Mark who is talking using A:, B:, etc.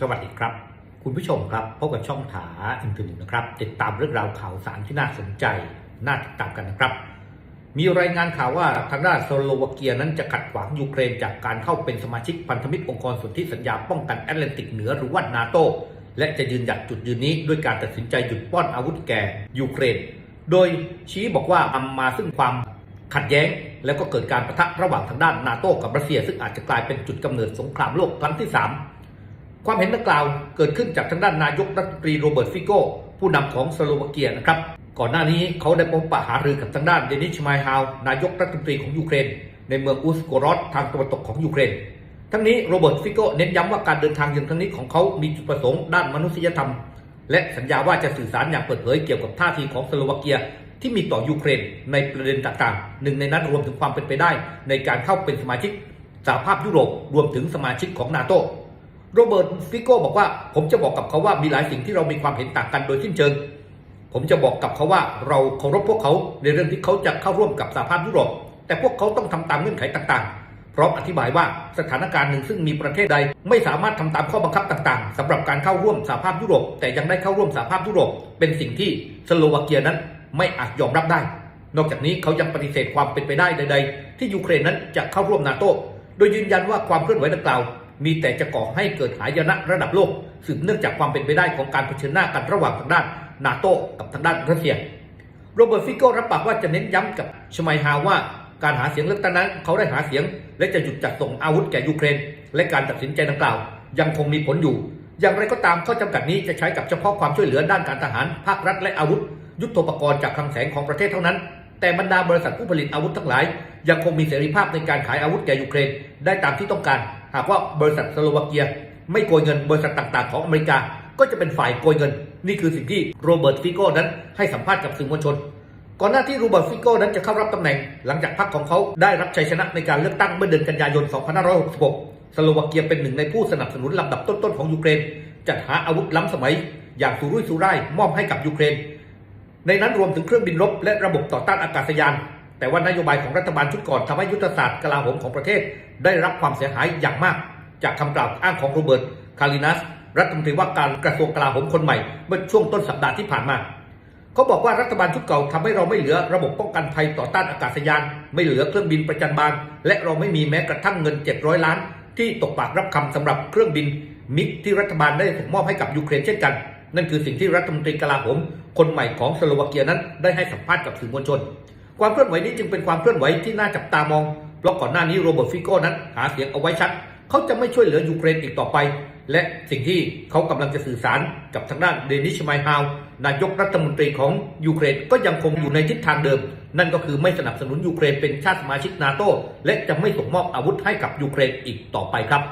A: สวัสดีครับ คุณผู้ชมครับพบกับช่องถาอินเทอร์เน็ตนะครับ ติดตามเรื่องราวข่าวสารที่น่าสนใจน่าติดตามกันนะครับ มีรายงานข่าวว่าทางด้านสโลวาเกียนั้นจะขัดขวางยูเครนจากการเข้าเป็นสมาชิกพันธมิตรองค์กรสนธิสัญญาป้องกันแอตแลนติกเหนือหรือว่านาโตและจะยืนหยัดจุดยืนนี้ด้วยการตัดสินใจหยุดป้อนอาวุธแก่ยูเครน โดยชี้บอกว่านำมาซึ่งความขัดแย้ง แล้วก็เกิดการประทะระหว่างทางด้านนาโตกับรัสเซีย ซึ่งอาจจะกลายเป็นจุดกำเนิดสงครามโลกครั้งที่ 3 ความเห็นดังกล่าวเกิดขึ้นจากทางด้านนายกรัฐมนตรีโรเบิร์ตฟิโก้ผู้นำของสโลวาเกียนะครับก่อนหน้านี้เขาได้พบปะหารือกับทางด้านเดนิชมายฮาวนายกรัฐมนตรีของยูเครน ในเมืองอุสโกรอดทางตะวันตกของยูเครน ทั้งนี้โรเบิร์ตฟิโก้เน้นย้ำว่าการเดินทางย่างครั้งนี้ของเขามีจุดประสงค์ด้านมนุษยธรรม และสัญญาว่าจะสื่อสารอย่างเปิดเผยเกี่ยวกับท่าทีของสโลวาเกียที่มีต่อยูเครน ในประเด็นต่างๆ หนึ่งในนั้นรวมถึงความเป็นไปได้ ในการเข้าเป็นสมาชิกสหภาพยุโรปรวมถึงสมาชิกของนาโต โรเบิร์ตฟิโก้บอกว่า ผมจะบอกกับเขาว่ามีหลายสิ่งที่เรามีความเห็นต่างกันโดยสิ้นเชิง ผมจะบอกกับเขาว่าเราเคารพพวกเขาในเรื่องที่เขาจะเข้าร่วมกับสหภาพยุโรป แต่พวกเขาต้องทำตามเงื่อนไขต่างๆ พร้อมอธิบายว่าสถานการณ์หนึ่งซึ่งมีประเทศใด ไม่สามารถทำตามข้อบังคับต่างๆสำหรับการเข้าร่วมสหภาพยุโรป แต่ยังได้เข้าร่วมสหภาพยุโรป เป็นสิ่งที่สโลวาเกียนั้นไม่อาจยอมรับได้ นอกจากนี้เขายังปฏิเสธความเป็นไปได้ใด ๆ ที่ยูเครนนั้นจะเข้าร่วมนาโตโดยยืนยันว่าความเคลื่อนไหวดังกล่าว มีแต่จะก่อให้เกิดหายนะระดับโลก สืบเนื่องจากความเป็นไปได้ของการเผชิญหน้ากันระหว่างทางด้านนาโต้กับทางด้านรัสเซีย โรเบิร์ตฟิโก้รับปากว่าจะเน้นย้ำกับชมัยฮาวว่าการหาเสียงเลือกตั้งนั้นเขาได้หาเสียง และจะหยุดจัดส่งอาวุธแก่ยูเครน และการตัดสินใจดังกล่าว ยังคงมีผลอยู่ อย่างไรก็ตามข้อจำกัดนี้จะใช้กับเฉพาะความช่วยเหลือด้านการทหารภาครัฐและอาวุธ ยุทโธปกรณ์จากคลังแสงของประเทศเท่านั้น แต่บรรดาบริษัทผู้ผลิตอาวุธทั้งหลาย ยังคงมีเสรีภาพในการขายอาวุธแก่ยูเครน ได้ตามที่ต้องการ หากว่าบริษัทสโลวาเกีย ไม่โกยเงินบริษัทต่างๆ ของอเมริกา ก็จะเป็นฝ่ายโกยเงิน นี่คือสิ่งที่โรเบิร์ตฟิโก้นั้นให้สัมภาษณ์กับสื่อมวลชน ก่อนหน้าที่โรเบิร์ตฟิโก้นั้นจะเข้ารับตำแหน่ง หลังจากพรรคของเขาได้รับชัยชนะในการเลือกตั้งเมื่อเดือนกันยายน 2566 สโลวาเกียเป็นหนึ่งในผู้สนับสนุนลำดับต้นๆของยูเครนจัดหาอาวุธล้ำสมัย อย่างสุรุ่ยสุร่ายมอบให้กับยูเครน ในนั้นรวมถึงเครื่องบินรบและระบบต่อต้านอากาศยาน แต่ว่านโยบายของรัฐบาลชุดก่อนทำให้ยุทธศาสตร์กลาโหมของประเทศ ได้รับความเสียหายอย่างมาก จากคำกล่าวอ้างของโรเบิร์ตคารินัสรัฐมนตรีว่าการกระทรวงกลาโหมคนใหม่เมื่อช่วงต้นสัปดาห์ที่ผ่านมาเขาบอกว่ารัฐบาลชุดเก่าทำให้เราไม่เหลือระบบป้องกันภัยต่อต้านอากาศยาน ไม่เหลือเครื่องบินประจันบาน และเราไม่มีแม้กระทั่งเงิน 700 ล้าน ที่ตกปากรับคำสำหรับเครื่องบินมิกที่รัฐบาลได้ส่งมอบให้กับยูเครนเช่นกัน นั่นคือสิ่งที่รัฐมนตรีกลาโหมคนใหม่ของสโลวาเกียนั้นได้ให้สัมภาษณ์กับสื่อมวลชน ความเคลื่อนไหวนี้จึงเป็นความเคลื่อนไหวที่น่าจับตามอง เพราะก่อนหน้านี้โรเบิร์ตฟิโก้นั้น หาเสียงเอาไว้ชัด เขาจะไม่ช่วยเหลือยูเครนอีกต่อไป และสิ่งที่เขากำลังจะสื่อสารกับทางด้านเดนิชไมฮาวนายกรัฐมนตรีของยูเครนก็ยังคงอยู่ในทิศทางเดิม นั่นก็คือไม่สนับสนุนยูเครนเป็นชาติสมาชิกนาโตและจะไม่ส่งมอบอาวุธให้กับยูเครนอีกต่อไปครับ